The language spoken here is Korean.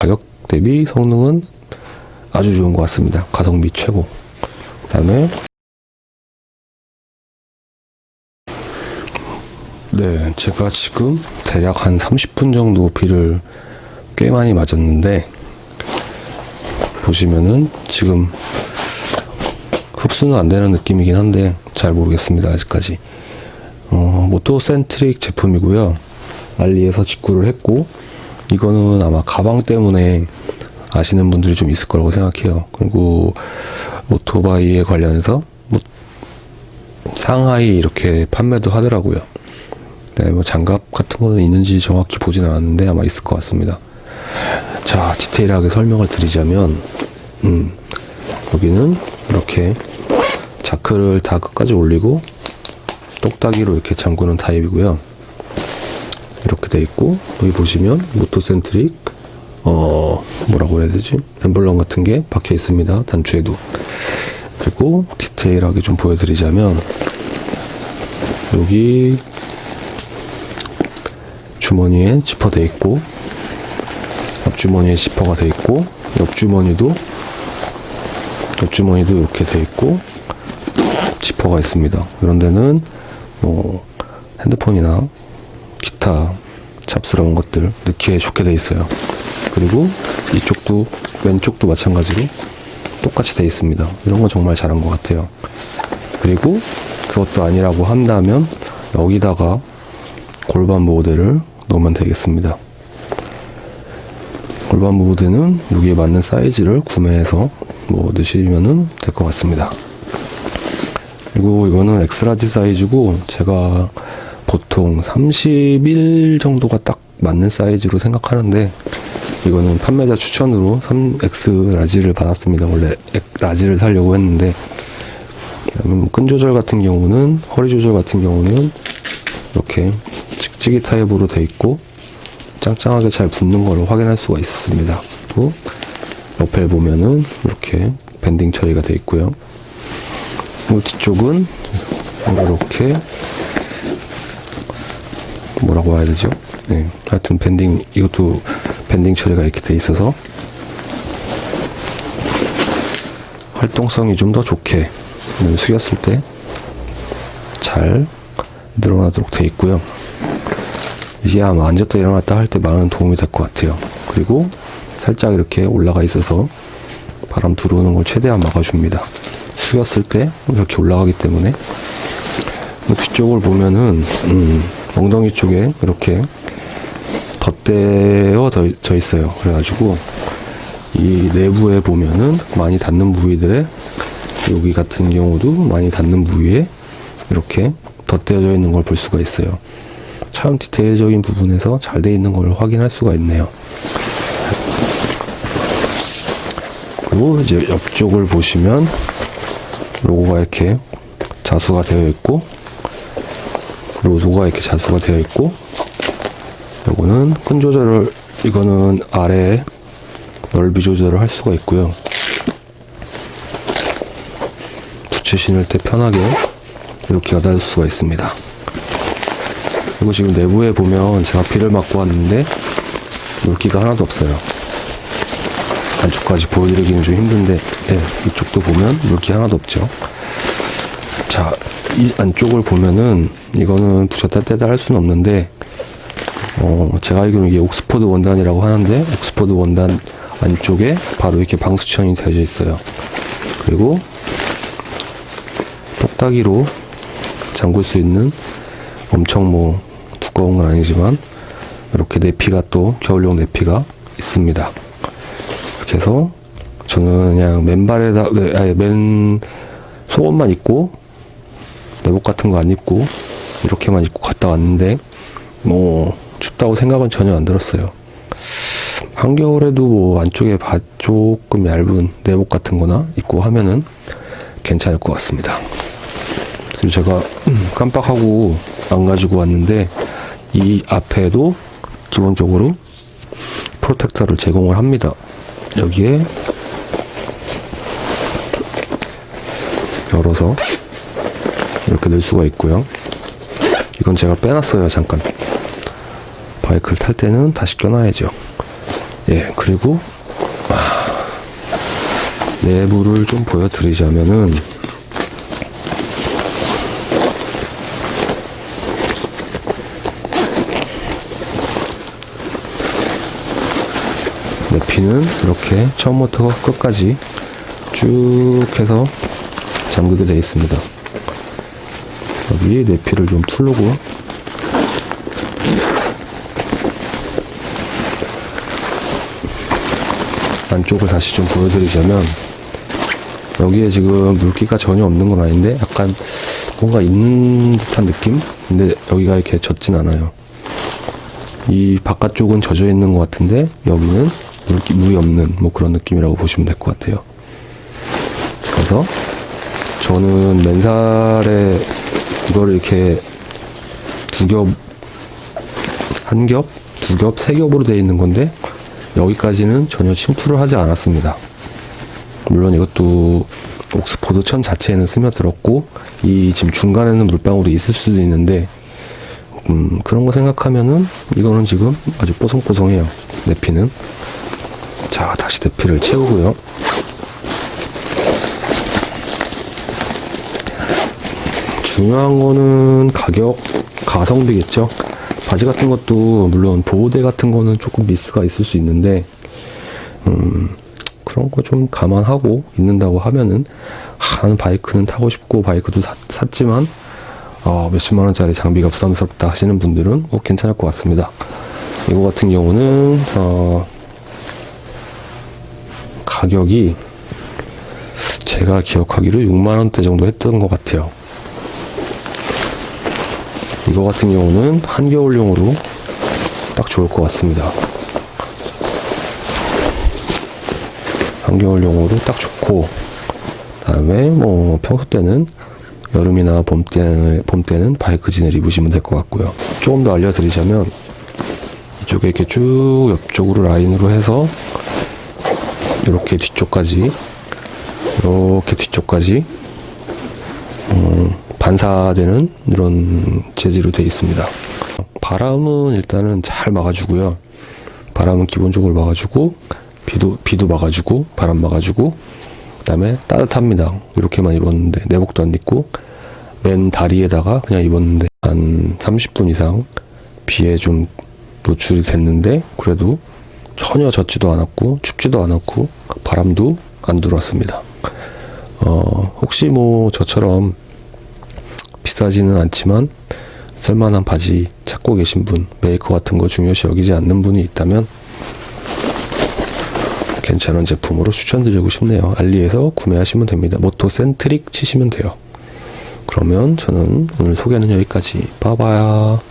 가격 대비 성능은 아주 좋은 것 같습니다. 가성비 최고. 그 다음에 네, 제가 지금 대략 한 30분 정도 비를 꽤 많이 맞았는데 보시면은 지금 흡수는 안 되는 느낌이긴 한데 잘 모르겠습니다 아직까지 어, 모토 센트릭 제품이고요 알리에서 직구를 했고 이거는 아마 가방 때문에 아시는 분들이 좀 있을 거라고 생각해요 그리고 오토바이에 관련해서 뭐 상하이 이렇게 판매도 하더라고요 네, 뭐 장갑 같은 거는 있는지 정확히 보진 않았는데 아마 있을 것 같습니다. 자, 디테일하게 설명을 드리자면, 음, 여기는 이렇게 자크를 다 끝까지 올리고 똑딱이로 이렇게 잠그는 타입이고요. 돼 있고 여기 보시면 모토센트릭 어 뭐라고 해야 되지 엠블럼 같은 게 박혀 있습니다 단추에도 그리고 디테일하게 좀 보여드리자면 여기 주머니에 지퍼 돼 있고 앞주머니에 지퍼가 돼 있고 옆주머니도 옆주머니도 이렇게 돼 있고 지퍼가 있습니다. 이런 데는 뭐 핸드폰이나 기타 잡스러운 것들 넣기에 좋게 돼 있어요. 그리고 이쪽도 왼쪽도 마찬가지로 똑같이 돼 있습니다. 이런 건 정말 잘한 것 같아요. 그리고 그것도 아니라고 한다면 여기다가 골반 모드를 넣으면 되겠습니다. 골반 모드는 여기에 맞는 사이즈를 구매해서 뭐 넣으시면은 될 것 같습니다. 그리고 이거는 엑스라지 사이즈고 제가 보통 31 정도가 딱 맞는 사이즈로 생각하는데 이거는 판매자 추천으로 3X 라지를 받았습니다. 원래 라지를 사려고 했는데 뭐끈 조절 같은 경우는 허리 조절 같은 경우는 이렇게 직지기 타입으로 돼 있고 짱짱하게 잘 붙는 걸 확인할 수가 있었습니다. 그리고 옆에 보면은 이렇게 밴딩 처리가 돼 있고요. 그리고 뒤쪽은 이렇게 뭐라고 해야 되죠? 네, 하여튼 밴딩 이것도 밴딩 처리가 이렇게 돼 있어서 활동성이 좀 더 좋게 숙였을 때 잘 늘어나도록 돼 있고요. 이게 아마 앉았다 일어났다 할 때 많은 도움이 될 것 같아요. 그리고 살짝 이렇게 올라가 있어서 바람 들어오는 걸 최대한 막아줍니다. 숙였을 때 이렇게 올라가기 때문에 뒤쪽을 보면은 음, 엉덩이 쪽에 이렇게 덧대어져 있어요. 그래가지고 이 내부에 보면은 많이 닿는 부위들에 여기 같은 경우도 많이 닿는 부위에 이렇게 덧대어져 있는 걸 볼 수가 있어요. 참 디테일적인 부분에서 잘 돼 있는 걸 확인할 수가 있네요. 그리고 이제 옆쪽을 보시면 로고가 이렇게 자수가 되어 있고 로고가 이렇게 자수가 되어 있고 요거는 끈 조절을 이거는 아래 넓이 조절을 할 수가 있고요. 부츠 신을 때 편하게 이렇게 가달 수가 있습니다. 그리고 지금 내부에 보면 제가 비를 맞고 왔는데 물기가 하나도 없어요. 안쪽까지 보여드리기는 좀 힘든데 네, 이쪽도 보면 물기 하나도 없죠. 자, 이 안쪽을 보면은 이거는 붙였다 떼다 할 수는 없는데 어, 제가 알기로는 이게 옥스퍼드 원단이라고 하는데 옥스퍼드 원단 안쪽에 바로 이렇게 방수천이 되어져 있어요. 그리고 똑딱이로 잠글 수 있는 엄청 뭐 두꺼운 건 아니지만 이렇게 내피가 또 겨울용 내피가 있습니다. 이렇게 해서 저는 그냥 맨발에다 아니 맨 속옷만 입고 내복 같은 거 안 입고 이렇게만 입고 갔다 왔는데 뭐 춥다고 생각은 전혀 안 들었어요. 한겨울에도 뭐 안쪽에 바 조금 얇은 내복 같은 거나 입고 하면은 괜찮을 것 같습니다. 그리고 제가 깜빡하고 안 가지고 왔는데 이 앞에도 기본적으로 프로텍터를 제공을 합니다. 여기에 열어서 이렇게 넣을 수가 있고요. 이건 제가 빼놨어요, 잠깐. 바이크를 탈 때는 다시 껴놔야죠. 예, 그리고 아, 내부를 좀 보여드리자면은 내피는 이렇게 처음부터 끝까지 쭉 해서 잠그게 되어 있습니다. 여기 내피를 좀 풀고 안쪽을 다시 좀 보여드리자면 여기에 지금 물기가 전혀 없는 건 아닌데 약간 뭔가 있는 듯한 느낌? 근데 여기가 이렇게 젖진 않아요. 이 바깥쪽은 젖어 있는 것 같은데 여기는 물기, 물이 없는 뭐 그런 느낌이라고 보시면 될 것 같아요. 그래서 저는 맨살에 이거를 이렇게 두 겹, 한 겹, 두 겹, 세 겹으로 되어 있는 건데 여기까지는 전혀 침투를 하지 않았습니다. 물론 이것도 옥스포드 천 자체에는 스며들었고 이 지금 중간에는 물방울이 있을 수도 있는데 음, 그런 거 생각하면은 이거는 지금 아주 뽀송뽀송해요. 내피는. 자, 다시 내피를 채우고요. 중요한 거는 가격, 가성비겠죠. 바지 같은 것도 물론 보호대 같은 거는 조금 미스가 있을 수 있는데 음, 그런 거 좀 감안하고 있는다고 하면은 아, 나는 바이크는 타고 싶고 바이크도 사- 샀지만 어, 몇십만 원짜리 장비가 부담스럽다 하시는 분들은 뭐 괜찮을 것 같습니다. 이거 같은 경우는 어, 가격이 제가 기억하기로 6만 원대 정도 했던 것 같아요. 이거 같은 경우는 한겨울용으로 딱 좋을 것 같습니다. 한겨울용으로 딱 좋고, 다음에 뭐 평소 때는 여름이나 봄 때는, 봄 때는 바이크진을 입으시면 될 것 같고요. 조금 더 알려드리자면, 이쪽에 이렇게 쭉 옆쪽으로 라인으로 해서, 이렇게 뒤쪽까지, 이렇게 뒤쪽까지, 음, 반사되는 이런 재질로 되어 있습니다. 바람은 일단은 잘 막아주고요. 바람은 기본적으로 막아주고, 비도, 비도 막아주고, 바람 막아주고, 그 다음에 따뜻합니다. 이렇게만 입었는데, 내복도 안 입고, 맨 다리에다가 그냥 입었는데, 한 30분 이상 비에 좀 노출이 됐는데, 그래도 전혀 젖지도 않았고, 춥지도 않았고, 바람도 안 들어왔습니다. 어, 혹시 뭐 저처럼 비싸지는 않지만 쓸만한 바지 찾고 계신 분, 메이커 같은 거 중요시 여기지 않는 분이 있다면 괜찮은 제품으로 추천드리고 싶네요. 알리에서 구매하시면 됩니다. 모토 센트릭 치시면 돼요. 그러면 저는 오늘 소개는 여기까지. 빠바야.